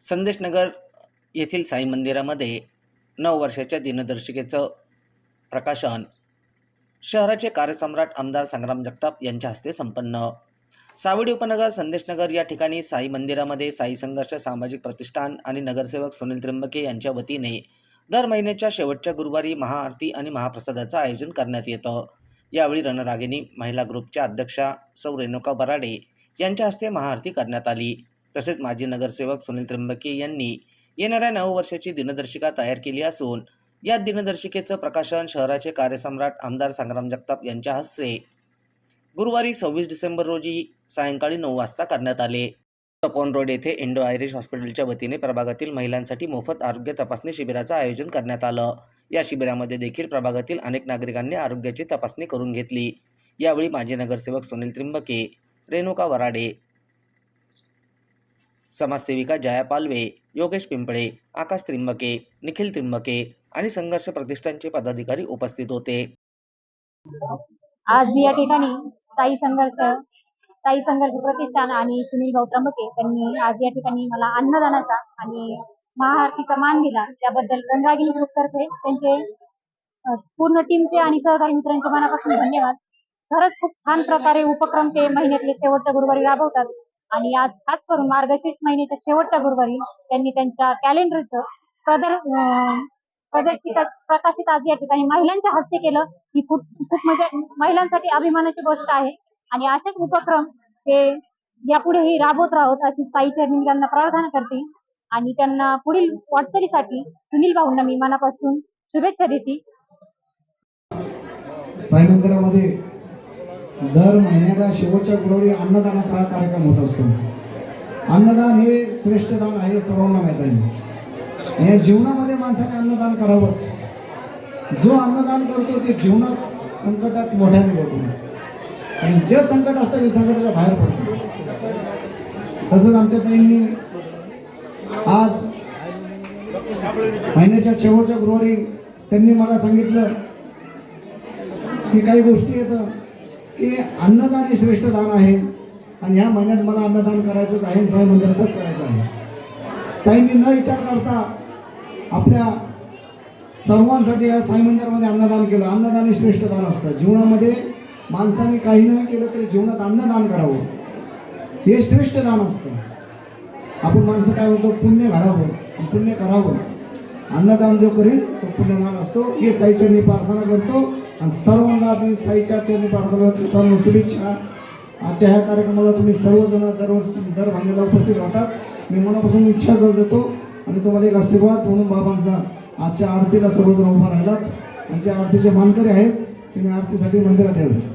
संदेशनगर येथील साई मंदिरामध्ये नऊ वर्षाच्या दिनदर्शिकेचं प्रकाशन. शहराचे कार्यसम्राट आमदार संग्राम जगताप यांच्या हस्ते संपन्न. सावडी उपनगर संदेशनगर या ठिकाणी साई मंदिरामध्ये साई संघर्ष सामाजिक प्रतिष्ठान आणि नगरसेवक सुनील त्र्यंबके यांच्या वतीने दर महिन्याच्या शेवटच्या गुरुवारी महाआरती आणि महाप्रसादाचं आयोजन करण्यात येतं. यावेळी रणरागिणी महिला ग्रुपच्या अध्यक्षा सौ रेणुका बराडे यांच्या हस्ते महाआरती करण्यात आली. तसेच माजी नगरसेवक सुनील त्र्यंबके यांनी येणाऱ्या नऊ वर्षाची दिनदर्शिका तयार केली असून या दिनदर्शिकेचं प्रकाशन शहराचे कार्यसम्राट आमदार संग्राम जगताप यांच्या हस्ते गुरुवारी सव्वीस डिसेंबर रोजी सायंकाळी नऊ वाजता करण्यात आले. तपोन रोड येथे इंडो आयरिश हॉस्पिटलच्या वतीने प्रभागातील महिलांसाठी मोफत आरोग्य तपासणी शिबिराचं आयोजन करण्यात आलं. या शिबिरामध्ये देखील प्रभागातील अनेक नागरिकांनी आरोग्याची तपासणी करून घेतली. यावेळी माजी नगरसेवक सुनील त्रिंबके रेणुका वराडे समाजसेविका जया पालवे योगेश पिंपळे आकाश त्रिंबके निखिल त्रिंबके आणि संघर्ष प्रतिष्ठानचे पदाधिकारी उपस्थित होते. आज या ठिकाणी साई संघर्ष साई संघर्ष प्रतिष्ठान आणि सुनील भाऊ त्र्यंबके त्यांनी आज या ठिकाणी मला अन्नदानाचा आणि महाआरतीचा मान दिला. त्याबद्दल गंगागिरी ग्रुपतर्फे त्यांचे पूर्ण टीमचे आणि सहकारी मित्रांचे मनापासून धन्यवाद. खरंच खूप छान प्रकारे उपक्रम ते महिन्यातले शेवटच्या गुरुवारी राबवतात. आणि आज खास करून मार्गशीर्ष महिन्याच्या शेवटच्या गुरुवारी त्यांनी त्यांच्या कॅलेंडरचं प्रदर प्रदर्शित प्रकाशित आज या ठिकाणी महिलांच्या हस्ते केलं. ही खूप खूप म्हणजे महिलांसाठी अभिमानाची गोष्ट आहे. आणि असेच उपक्रम ते यापुढेही राबवत राहोत अशी साईच्या निमित्तानं प्रार्थना करते आणि त्यांना पुढील वाटचालीसाठी सुनील भाऊंना मी मनापासून शुभेच्छा देते. साई मंदिरामध्ये दर महिन्याला शेवटच्या गुरुवारी अन्नदानाचा हा कार्यक्रम होत असतो. अन्नदान हे श्रेष्ठ दान आहे सर्वांना माहीत आहे. या जीवनामध्ये माणसाने अन्नदान करावंच. जो अन्नदान करतो ते जीवनात संकटात मोठ्याने होतो आणि जे संकट असतं ते संकटाच्या बाहेर पडतं. तसंच आमच्या ताईंनी आज महिन्याच्या शेवटच्या गुरुवारी त्यांनी मला सांगितलं की काही गोष्टी येतं की अन्नदान हे श्रेष्ठ दान आहे. आणि ह्या महिन्यात मला अन्नदान करायचंच आहे साई मंदिरातच करायचं आहे. ताईंनी न विचार करता आपल्या सर्वांसाठी या साई मंदिरामध्ये अन्नदान केलं. अन्नदान हे श्रेष्ठ दान असतं. जीवनामध्ये माणसाने काही नाही केलं तरी जीवनात अन्नदान करावं. हे श्रेष्ठ दान असतं. आपण माणसं काय म्हणतो? पुण्य घडावं. पुण्य करावं. अन्नदान जो करील तो पुण्यदान असतो. हे साईच्या मी प्रार्थना करतो. आणि सर्वांना मी साईच्या चरणी पाठवलं करतो. सर्व शुभेच्छा. आजच्या ह्या कार्यक्रमाला तुम्ही सर्वजण दरवर्षी दर महिन्याला उपस्थित राहतात. मी मनापासून इच्छा करत देतो आणि तुम्हाला एक आशीर्वाद म्हणून बाबांचा आजच्या आरतीला सर्वजण उभा राहिलात. आणि जे आरतीचे मानकरी आहेत त्यांनी आरतीसाठी मंदिरात यावे.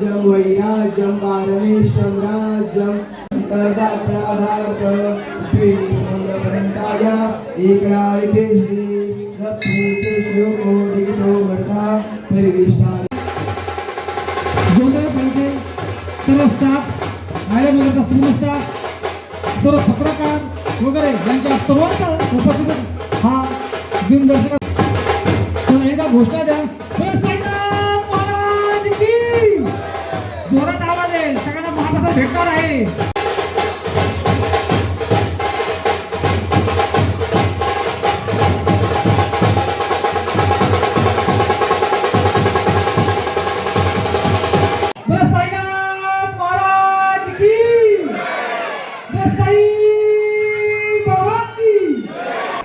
Jam Vairajam Varanesham Rajam. Ram Hare Hare एकला इथे श्री रत्नेचे श्लोको दिगतो वर्धा जोडे पाहिजे सर्व स्टाफ माझ्या सर्व स्टाफ सर्व पत्रकार वगैरे यांच्या सर्वांच्या उपस्थित हा दिनदर्शक एकदा घोषणा द्या जोरात आवाज आहे सगळ्यांना महाप्रसाद भेटणार आहे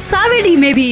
सावेडी में भी।